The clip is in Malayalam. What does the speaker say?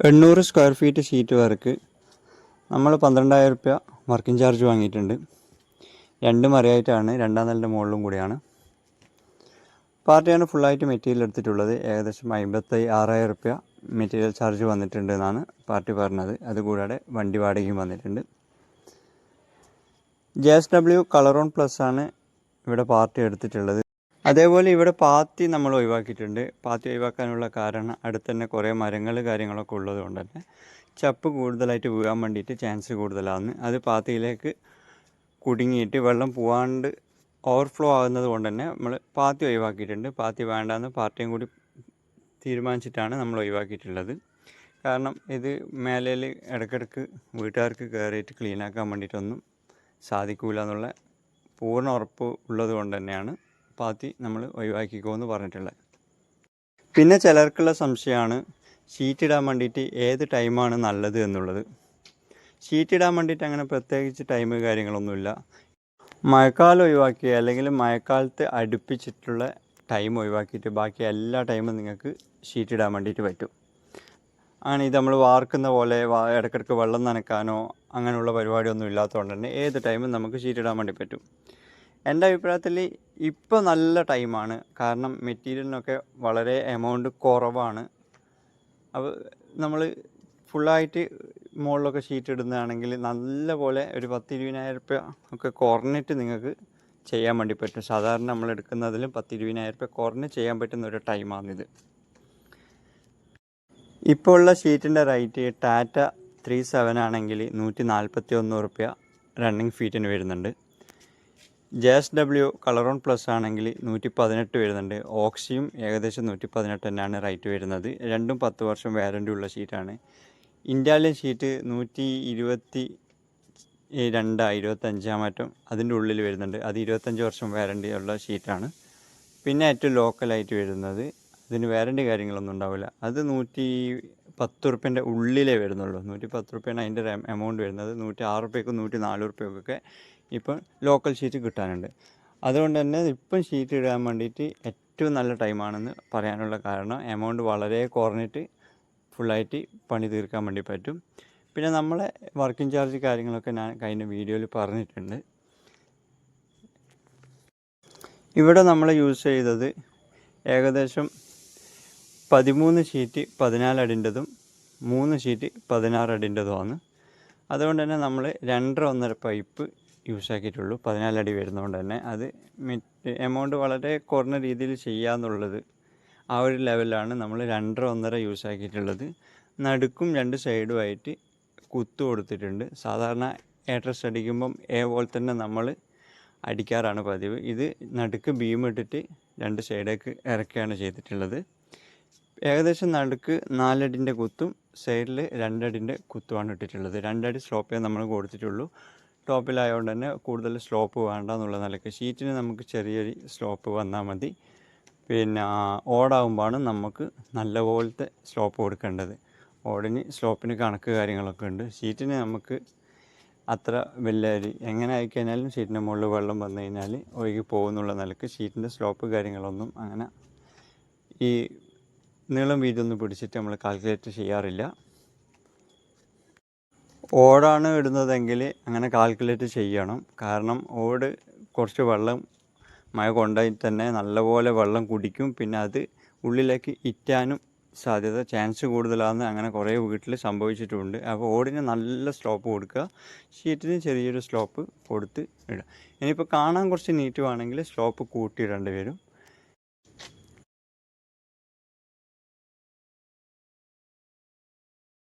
എണ്ണൂറ് സ്ക്വയർ ഫീറ്റ് ഷീറ്റ് വർക്ക് നമ്മൾ പന്ത്രണ്ടായിരം റുപ്യ വർക്കിംഗ് ചാർജ് വാങ്ങിയിട്ടുണ്ട്. രണ്ട് മറിയായിട്ടാണ് രണ്ടാം നിലയുടെ മുകളിലും കൂടിയാണ്. പാർട്ടിയാണ് ഫുള്ളായിട്ട് മെറ്റീരിയൽ എടുത്തിട്ടുള്ളത്. ഏകദേശം അമ്പത്തി ആറായിരം റുപ്യ മെറ്റീരിയൽ ചാർജ് വന്നിട്ടുണ്ട് എന്നാണ് പാർട്ടി പറഞ്ഞത്. അതുകൂടാതെ വണ്ടി വാടകയും വന്നിട്ടുണ്ട്. J S W Colouron plus ആണ് ഇവിടെ പാർട്ടി എടുത്തിട്ടുള്ളത്. അതേപോലെ ഇവിടെ പാത്തി നമ്മൾ ഒഴിവാക്കിയിട്ടുണ്ട്. പാത്തി ഒഴിവാക്കാനുള്ള കാരണം അടുത്ത് തന്നെ കുറേ മരങ്ങൾ കാര്യങ്ങളൊക്കെ ഉള്ളത് കൊണ്ട് തന്നെ ചപ്പ് കൂടുതലായിട്ട് വീഴാൻ വേണ്ടിയിട്ട് ചാൻസ് കൂടുതലാണ്. അത് പാത്തിയിലേക്ക് കുടുങ്ങിയിട്ട് വെള്ളം പോവാണ്ട് ഓവർഫ്ലോ ആകുന്നത് കൊണ്ട് തന്നെ നമ്മൾ പാത്തി ഒഴിവാക്കിയിട്ടുണ്ട്. പാത്തി വേണ്ടാന്ന് പാർട്ടിയും കൂടി തീരുമാനിച്ചിട്ടാണ് നമ്മൾ ഒഴിവാക്കിയിട്ടുള്ളത്. കാരണം ഇത് മേലയിൽ ഇടയ്ക്കിടയ്ക്ക് വീട്ടുകാർക്ക് കയറിയിട്ട് ക്ലീനാക്കാൻ വേണ്ടിയിട്ടൊന്നും സാധിക്കില്ല എന്നുള്ള പൂർണ ഉറപ്പ് ഉള്ളത് കൊണ്ട് തന്നെയാണ് പാത്തി നമ്മൾ ഒഴിവാക്കിക്കോ എന്ന് പറഞ്ഞിട്ടുള്ളത് പിന്നെ ചിലർക്കുള്ള സംശയമാണ് ഷീറ്റ് ഇടാൻ വേണ്ടിയിട്ട് ഏത് ടൈമാണ് നല്ലത് എന്നുള്ളത്. ഷീറ്റ് ഇടാൻ വേണ്ടിയിട്ട് അങ്ങനെ പ്രത്യേകിച്ച് ടൈം കാര്യങ്ങളൊന്നുമില്ല. മഴക്കാലം ഒഴിവാക്കി അല്ലെങ്കിൽ മഴക്കാലത്ത് അടുപ്പിച്ചിട്ടുള്ള ടൈം ഒഴിവാക്കിയിട്ട് ബാക്കി എല്ലാ ടൈമും നിങ്ങൾക്ക് ഷീറ്റ് ഇടാൻ വേണ്ടിയിട്ട് പറ്റും. അങ്ങനെ ഇത് നമ്മൾ വാർക്കുന്ന പോലെ ഇടയ്ക്കിടയ്ക്ക് വെള്ളം നനക്കാനോ അങ്ങനെയുള്ള പരിപാടിയൊന്നും ഇല്ലാത്തതുകൊണ്ട് തന്നെ ഏത് ടൈമും നമുക്ക് ഷീറ്റ് ഇടാൻ വേണ്ടി പറ്റും. എന്റെ അഭിപ്രായത്തിൽ ഇപ്പോൾ നല്ല ടൈമാണ്. കാരണം മെറ്റീരിയലിനൊക്കെ വളരെ എമൗണ്ട് കുറവാണ്. അപ്പോൾ നമ്മൾ ഫുള്ളായിട്ട് മുകളിലൊക്കെ ഷീറ്റ് ഇടുന്നതാണെങ്കിൽ നല്ല പോലെ ഒരു പത്ത് ഇരുപതിനായിരം റുപ്യ ഒക്കെ കുറഞ്ഞിട്ട് നിങ്ങൾക്ക് ചെയ്യാൻ വേണ്ടി പറ്റും. സാധാരണ നമ്മൾ എടുക്കുന്നതിലും പത്ത് ഇരുപതിനായിരം റുപ്യ കുറഞ്ഞ് ചെയ്യാൻ പറ്റുന്ന ഒരു ടൈമാണിത്. ഇപ്പോൾ ഉള്ള ഷീറ്റിന്റെ റേറ്റ് ടാറ്റ ത്രീ സെവൻ ആണെങ്കിൽ നൂറ്റി നാൽപ്പത്തി ഒന്ന് റുപ്യ റണ്ണിങ് ഫീറ്റിന് വരുന്നുണ്ട്. J S W Colouron plus ആണെങ്കിൽ നൂറ്റി പതിനെട്ട് വരുന്നുണ്ട്. ഓക്സിയും ഏകദേശം നൂറ്റി പതിനെട്ട് തന്നെയാണ് റേറ്റ് വരുന്നത്. രണ്ടും പത്ത് വർഷം വാറന്റി ഉള്ള ഷീറ്റാണ്. ഇൻഡാലിയൻ ഷീറ്റ് നൂറ്റി ഇരുപത്തി രണ്ടാ ഇരുപത്തഞ്ചാം മറ്റും അതിന്റെ ഉള്ളിൽ വരുന്നുണ്ട്. അത് ഇരുപത്തഞ്ച് വർഷം വാറന്റി ഉള്ള ഷീറ്റാണ്. പിന്നെ ഏറ്റവും ലോക്കലായിട്ട് വരുന്നത് അതിന് വാറന്റി കാര്യങ്ങളൊന്നും ഉണ്ടാവില്ല. അത് നൂറ്റി പത്ത് റുപ്യന്റെ ഉള്ളിലേ വരുന്നുള്ളൂ. നൂറ്റി പത്ത് റുപ്യാണ് അതിന്റെ എമൗണ്ട് വരുന്നത്. നൂറ്റി ആറ് റുപ്യക്കും നൂറ്റി നാല് റുപ്യക്കൊക്കെ ഇപ്പം ലോക്കൽ ഷീറ്റ് കിട്ടാനുണ്ട്. അതുകൊണ്ട് തന്നെ ഇപ്പം ഷീറ്റ് ഇടാൻ വേണ്ടിയിട്ട് ഏറ്റവും നല്ല ടൈമാണെന്ന് പറയാനുള്ള കാരണം എമൗണ്ട് വളരെ കുറഞ്ഞിട്ട് ഫുള്ളായിട്ട് പണി തീർക്കാൻ വേണ്ടി പറ്റും. പിന്നെ നമ്മളെ വർക്കിംഗ് ചാർജ് കാര്യങ്ങളൊക്കെ ഞാൻ കഴിഞ്ഞ വീഡിയോയിൽ പറഞ്ഞിട്ടുണ്ട്. ഇവിടെ നമ്മൾ യൂസ് ചെയ്തത് ഏകദേശം പതിമൂന്ന് ഷീറ്റ് പതിനാലടിന്റെതും മൂന്ന് ഷീറ്റ് പതിനാറടിന്റെതുമാണ് അതുകൊണ്ട് തന്നെ നമ്മൾ രണ്ടര ഒന്നര പൈപ്പ് യൂസ് ആക്കിയിട്ടുള്ളൂ പതിനാലടി വരുന്നതുകൊണ്ട് തന്നെ അത് എമൗണ്ട് വളരെ കുറഞ്ഞ രീതിയിൽ ചെയ്യാന്നുള്ളത് ആ ഒരു ലെവലാണ് നമ്മൾ രണ്ടര ഒന്നര യൂസ് ആക്കിയിട്ടുള്ളത് നടുക്കും രണ്ട് സൈഡുമായിട്ട് കുത്തു കൊടുത്തിട്ടുണ്ട്. സാധാരണ ഏട്രസ് അടിക്കുമ്പം എ പോലെ തന്നെ നമ്മൾ അടിക്കാറാണ് പതിവ്. ഇത് നടുക്ക് ബീം ഇട്ടിട്ട് രണ്ട് സൈഡേക്ക് ഇറക്കുകയാണ് ചെയ്തിട്ടുള്ളത്. ഏകദേശം നടുക്ക് നാലടിന്റെ കുത്തും സൈഡിൽ രണ്ടടിന്റെ കുത്തുമാണ് ഇട്ടിട്ടുള്ളത്. രണ്ടടി സ്ലോപ്പേ നമ്മൾ കൊടുത്തിട്ടുള്ളൂ. ടോപ്പിലായതുകൊണ്ട് തന്നെ കൂടുതൽ സ്ലോപ്പ് വേണ്ട എന്നുള്ള നിലയ്ക്ക് ഷീറ്റിന് നമുക്ക് ചെറിയൊരു സ്ലോപ്പ് വന്നാൽ മതി. പിന്നെ ഓടാകുമ്പോഴാണ് നമുക്ക് നല്ല പോലത്തെ സ്ലോപ്പ് കൊടുക്കേണ്ടത്. ഓടിന് സ്ലോപ്പിന് കണക്ക് കാര്യങ്ങളൊക്കെ ഉണ്ട്. ഷീറ്റിന് നമുക്ക് അത്ര വലിയ എങ്ങനെ ആയിക്കഴിഞ്ഞാലും ഷീറ്റിന്റെ മുകളിൽ വെള്ളം വന്നു കഴിഞ്ഞാൽ ഒഴുകി പോകുന്നുള്ള നിലയ്ക്ക് ഷീറ്റിന്റെ സ്ലോപ്പ് കാര്യങ്ങളൊന്നും അങ്ങനെ ഈ നീളം വീതിയൊന്നും പിടിച്ചിട്ട് നമ്മൾ കാൽക്കുലേറ്റ് ചെയ്യാറില്ല. ഓടാണ് ഇടുന്നതെങ്കിൽ അങ്ങനെ കാൽക്കുലേറ്റ് ചെയ്യണം. കാരണം ഓട് കുറച്ച് വെള്ളം മഴ കൊണ്ടായി തന്നെ നല്ലപോലെ വെള്ളം കുടിക്കും. പിന്നെ അത് ഉള്ളിലേക്ക് ഇറ്റാനും സാധ്യത ചാൻസ് കൂടുതലാണെന്ന് അങ്ങനെ കുറേ വീട്ടിൽ സംഭവിച്ചിട്ടുണ്ട്. അപ്പോൾ ഓടിന് നല്ല സ്ലോപ്പ് കൊടുക്കുക. ഷീറ്റിന് ചെറിയൊരു സ്ലോപ്പ് കൊടുത്ത് ഇടുക. ഇനിയിപ്പോൾ കാണാൻ കുറച്ച് നീറ്റ് വേണമെങ്കിൽ സ്ലോപ്പ് കൂട്ടിയിടേണ്ടി വരും.